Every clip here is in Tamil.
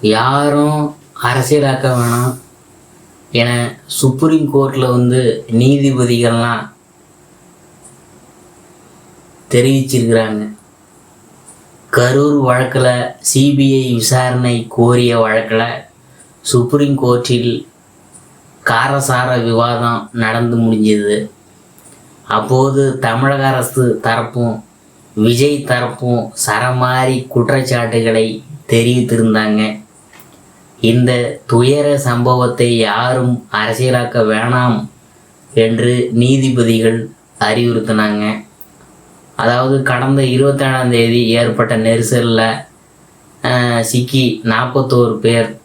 யாரும் அரசியலாக்க வேணாம் என சுப்ரீம் கோர்ட்டில் வந்து நீதிபதிகள்லாம் தெரிவிச்சிருக்கிறாங்க. கரூர் வழக்கில் சிபிஐ விசாரணை கோரிய வழக்கில் சுப்ரீம் கோர்ட்டில் காரசார விவாதம் நடந்து முடிஞ்சது. அப்போது தமிழக அரசு தரப்பும் விஜய் தரப்பும் சரமாரி குற்றச்சாட்டுகளை தெரிவித்திருந்தாங்க. இந்த துயர சம்பவத்தை யாரும் அரசியலாக்க வேணாம் என்று நீதிபதிகள் அறிவுறுத்தினாங்க. அதாவது கடந்த இருபத்தேழாம் தேதி ஏற்பட்ட நெரிசலில் சிக்கி நாற்பத்தோரு பேர்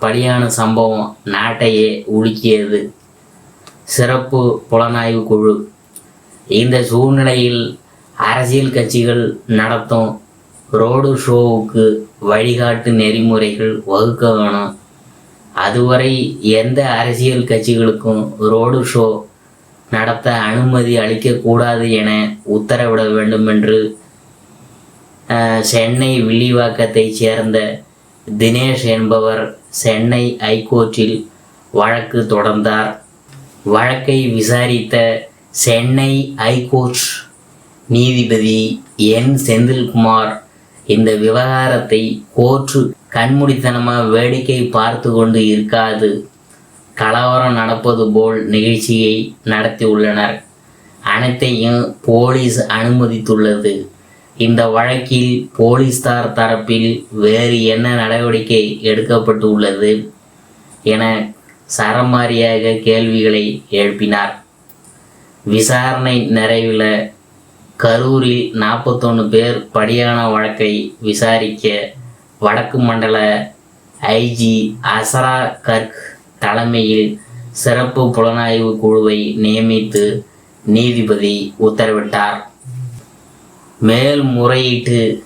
பலியான சம்பவம் நாட்டையே உலுக்கியது. சிறப்பு புலனாய்வு குழு. இந்த சூழ்நிலையில் அரசியல் கட்சிகள் நடத்தும் ரோடு ஷோவுக்கு வழிகாட்டு நெறிமுறைகள் வகுக்க வேணும். அதுவரை எந்த அரசியல் கட்சிகளுக்கும் ரோடு ஷோ நடத்த அனுமதி அளிக்கக்கூடாது என உத்தரவிட வேண்டும் என்று சென்னை வில்லிவாக்கத்தைச் சேர்ந்த தினேஷ் என்பவர் சென்னை ஐகோர்ட்டில் வழக்கு தொடர்ந்தார். வழக்கை விசாரித்த சென்னை ஐகோர்ட் நீதிபதி என். செந்தில்குமார் இந்த விவகாரத்தை கோற்று கண்மூடித்தனமாக வேடிக்கை பார்த்து கொண்டு இருக்காது. கலவரம் நடப்பது போல் நிகழ்ச்சியை நடத்தியுள்ளனர் அனைத்தையும் போலீஸ் அனுமதித்துள்ளது. இந்த வழக்கில் போலீஸ்தார் தரப்பில் வேறு என்ன நடவடிக்கை எடுக்கப்பட்டுள்ளது என சரமாரியாக கேள்விகளை எழுப்பினார். விசாரணை நிறைவில் கரூரில் நாற்பத்தொன்று பேர் படியான வழக்கை விசாரிக்க வடக்கு மண்டல ஐஜி அசரா கர்க் தலைமையில் சிறப்பு புலனாய்வு குழுவை நியமித்து நீதிபதி உத்தரவிட்டார். மேல்முறையீட்டு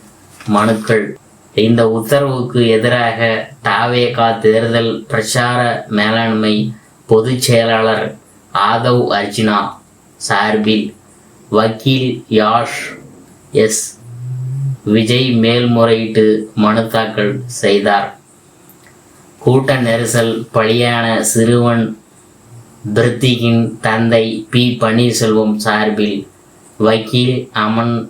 மனுக்கள். இந்த உத்தரவுக்கு எதிராக டாவேகா தேர்தல் பிரச்சார மேலாண்மை பொதுச் செயலாளர் ஆதவ் அர்ஜுனா சார்பில் வக்கீல் யாஷ் எஸ். விஜய் மேல்முறையீட்டு மனு தாக்கல் செய்தார். கூட்ட நெரிசல் பலியான சிறுவன் பிரித்திகின் தந்தை பி. பன்னீர்செல்வம் சார்பில் வக்கீல் அமன்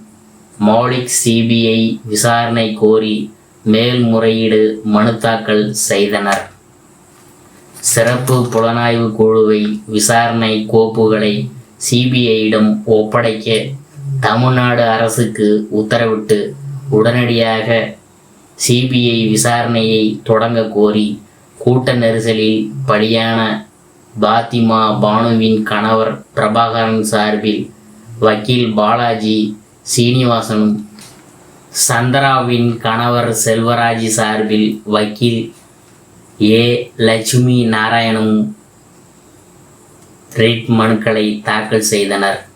மௌலிக் சிபிஐ விசாரணை கோரி மேல்முறையீடு மனு தாக்கல் செய்தனர். சிறப்பு புலனாய்வு குழுவை விசாரணை கோப்புகளை சிபிஐயிடம் ஒப்படைக்க தமிழ்நாடு அரசுக்கு உத்தரவிட்டு உடனடியாக சிபிஐ விசாரணையை தொடங்க கோரி கூட்ட நெரிசலில் பலியான பாத்திமா பானுவின் கணவர் பிரபாகரன் சார்பில் வக்கீல் பாலாஜி சீனிவாசனும் சந்திராவின் கணவர் செல்வராஜ் சார்பில் வக்கீல் ஏ. லட்சுமி நாராயணனும் ரிட் மனுக்களை தாக்கல் செய்தனர்.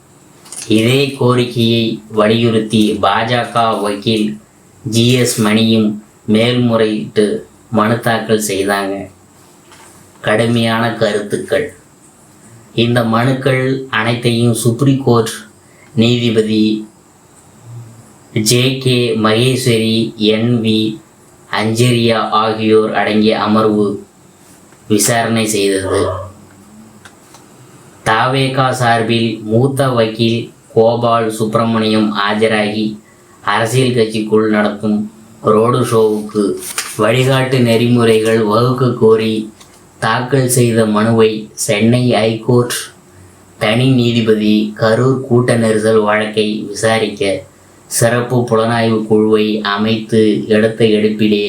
இதே கோரிக்கையை வலியுறுத்தி பாஜக வக்கீல் ஜிஎஸ் மணியும் மேல்முறையிட்டு மனு தாக்கல் செய்தாங்க. கடுமையான கருத்துக்கள். இந்த மனுக்கள் அனைத்தையும் சுப்ரீம் கோர்ட் நீதிபதி J K Maheshwari N V Anjaria ஆகியோர் அடங்கிய அமர்வு விசாரணை செய்தது. தாவேகா சார்பில் மூத்த வக்கீல் கோபால் சுப்பிரமணியம் ஆஜராகி அரசியல் கட்சிக்குள் நடக்கும் ரோடு ஷோவுக்கு வழிகாட்டு நெறிமுறைகள் வகுக்க கோரி தாக்கல் செய்த மனுவை சென்னை ஐகோர்ட் தனி நீதிபதி கரூர் கூட்ட நெரிசல் வழக்கை விசாரிக்க சிறப்பு புலனாய்வு குழுவை அமைத்து எடுத்த எடுப்பிலே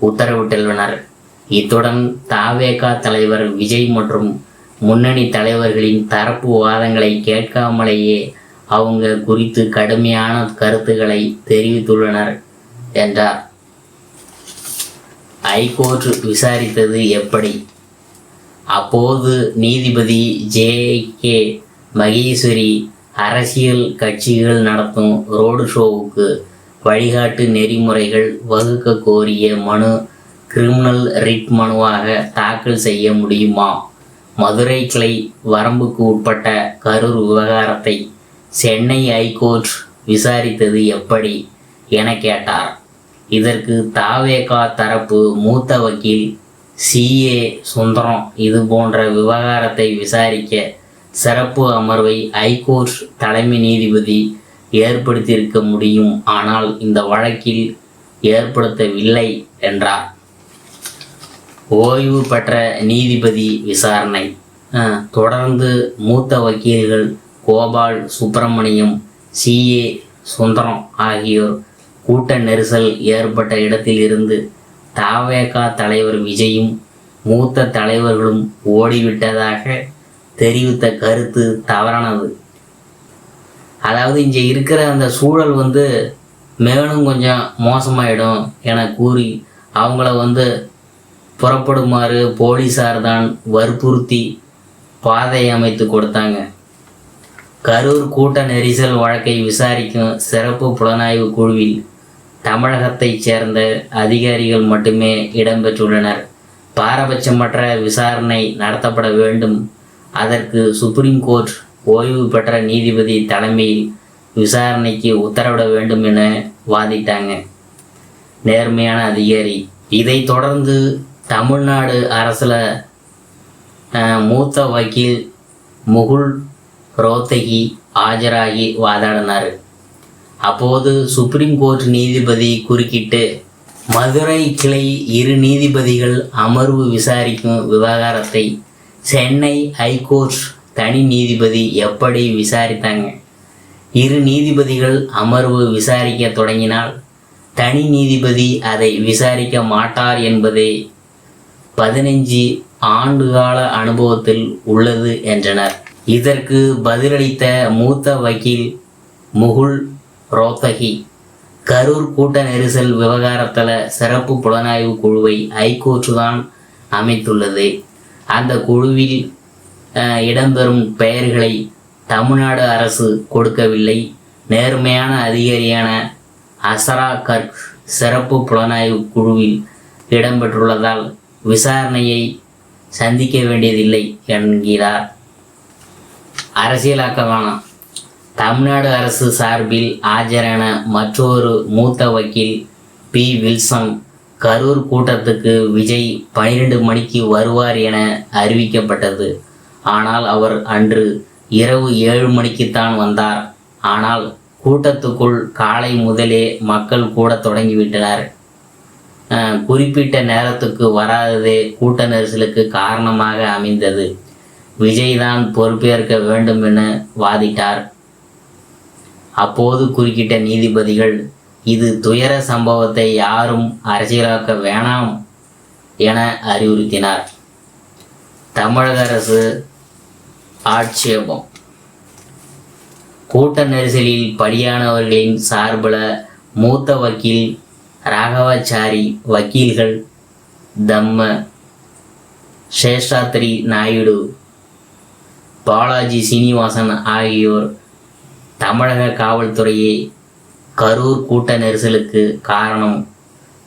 உத்தரவிட்டுள்ளனர். இத்துடன் தாவேகா தலைவர் விஜய் மற்றும் முன்னணி தலைவர்களின் தரப்பு வாதங்களை கேட்காமலேயே அவங்க குறித்து கடுமையான கருத்துக்களை தெரிவித்துள்ளனர் என்றார். ஐகோர்ட் விசாரித்தது எப்படி? அப்போது நீதிபதி ஜே. கே. மகேஸ்வரி அரசியல் கட்சிகள் நடத்தும் ரோடு ஷோவுக்கு வழிகாட்டு நெறிமுறைகள் வகுக்க கோரிய மனு கிரிமினல் ரிட் மனுவாக தாக்கல் செய்ய முடியுமா? மதுரை கிளை வரம்புக்கு உட்பட்ட கரூர் விவகாரத்தை சென்னை ஐகோர்ட் விசாரித்தது எப்படி என கேட்டார். இதற்கு தாவேகா தரப்பு மூத்த வக்கீல் சிஏ சுந்தரம் இது போன்ற விவகாரத்தை விசாரிக்க சிறப்பு அமர்வை ஐகோர்ட் தலைமை நீதிபதி ஏற்படுத்தியிருக்க முடியும். ஆனால் இந்த வழக்கில் ஏற்படுத்தவில்லை என்றார். ஓய்வு பெற்ற நீதிபதி விசாரணை. தொடர்ந்து மூத்த வக்கீல்கள் கோபால் சுப்பிரமணியம் சிஏ சுந்தரம் ஆகியோர் கூட்ட நெரிசல் ஏற்பட்ட இடத்தில் இருந்து தாவேகா தலைவர் விஜயும் மூத்த தலைவர்களும் ஓடிவிட்டதாக தெரிவித்த கருத்து தவறானது. அதாவது இங்கே இருக்கிற அந்த சூழல் வந்து மேலும் கொஞ்சம் மோசமாயிடும் என கூறி அவங்கள வந்து புறப்படுமாறு போலீசார் தான் வற்புறுத்தி பாதை அமைத்து கொடுத்தாங்க. கரூர் கூட்ட நெரிசல் வழக்கை விசாரிக்கும் சிறப்பு புலனாய்வு குழுவில் தமிழகத்தைச் சேர்ந்த அதிகாரிகள் மட்டுமே இடம்பெற்றுள்ளனர். பாரபட்சமற்ற விசாரணை நடத்தப்பட வேண்டும். அதற்கு சுப்ரீம் கோர்ட் ஓய்வு பெற்ற நீதிபதி தலைமையில் விசாரணைக்கு உத்தரவிட வேண்டும் என வாதிட்டாங்க. நேர்மையான அதிகாரி. இதைத் தொடர்ந்து தமிழ்நாடு அரசில் மூத்த வக்கீல் முகுல் ரோத்தகி ஆஜராகி வாதாடினார். அப்போது சுப்ரீம் கோர்ட் நீதிபதி குறுக்கிட்டு மதுரை கிளை இரு நீதிபதிகள் அமர்வு விசாரிக்கும் விவகாரத்தை சென்னை ஹைகோர்ட் தனி நீதிபதி எப்படி விசாரித்தாங்க? இரு நீதிபதிகள் அமர்வு விசாரிக்க தொடங்கினால் தனி நீதிபதி அதை விசாரிக்க மாட்டார் என்பதே பதினஞ்சு ஆண்டுகால அனுபவத்தில் உள்ளது என்றனர். இதற்கு பதிலளித்த மூத்த வக்கீல் முகுல் ரோத்தகி கரூர் கூட்ட நெரிசல் விவகாரத்தில் சிறப்பு புலனாய்வு குழுவை ஹைகோர்ட் தான் அமைத்துள்ளது. அந்த குழுவில் இடம்பெறும் பெயர்களை தமிழ்நாடு அரசு கொடுக்கவில்லை. நேர்மையான அதிகாரியான அசரா கர்க் சிறப்பு புலனாய்வு குழுவில் இடம்பெற்றுள்ளதால் விசாரணையை சந்திக்க வேண்டியதில்லை என்கிறார். அரசியலாக்க வேணாம் தமிழ்நாடு அரசு சார்பில் ஆஜரான மற்றொரு மூத்த வக்கீல் பி. வில்சன் கரூர் கூட்டத்துக்கு விஜய் பனிரெண்டு மணிக்கு வருவார் என அறிவிக்கப்பட்டது. ஆனால் அவர் அன்று இரவு ஏழு மணிக்குத்தான் வந்தார். ஆனால் கூட்டத்துக்குள் காலை முதலே மக்கள் கூட தொடங்கிவிட்டனர். குறிப்பிட்ட நேரத்துக்கு வராததே கூட்ட நெரிசலுக்கு காரணமாக அமைந்தது. விஜய் தான் பொறுப்பேற்க வேண்டும் என வாதிட்டார். அப்போது குறுக்கிட்ட நீதிபதிகள் இது துயர சம்பவத்தை யாரும் அரசியலாக்க வேணாம் என அறிவுறுத்தினார். தமிழக அரசு ஆட்சேபம். கூட்ட நெரிசலில் பலியானவர்களின் சார்பில் மூத்த வக்கீல் ராகவாச்சாரி வக்கீல்கள் தம்ம சேஷாத்ரி நாயுடு பாலாஜி சீனிவாசன் ஆகியோர் தமிழக காவல்துறையே கரூர் கூட்ட நெரிசலுக்கு காரணம்.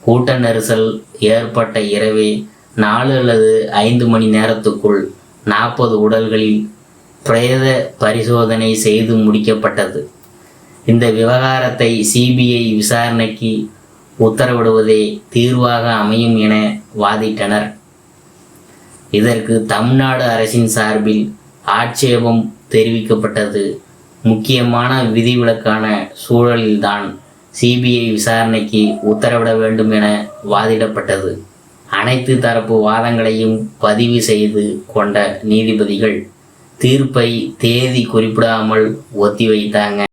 கூட்ட நெரிசல் ஏற்பட்ட இரவே நாலு அல்லது ஐந்து மணி நேரத்துக்குள் நாற்பது உடல்களில் பிரேத பரிசோதனை செய்து முடிக்கப்பட்டது. இந்த விவகாரத்தை சிபிஐ விசாரணைக்கு உத்தரவிடுவதே தீர்வாக அமையும் என வாதிட்டனர். இதற்கு தமிழ்நாடு அரசின் சார்பில் ஆட்சேபம் தெரிவிக்கப்பட்டது. முக்கியமான விதிவிலக்கான சூழலில்தான் சிபிஐ விசாரணைக்கு உத்தரவிட வேண்டும் என வாதிடப்பட்டது. அனைத்து தரப்பு வாதங்களையும் பதிவு செய்து கொண்ட நீதிபதிகள் தீர்ப்பை தேதி குறிப்பிடாமல் ஒத்திவைத்தாங்க.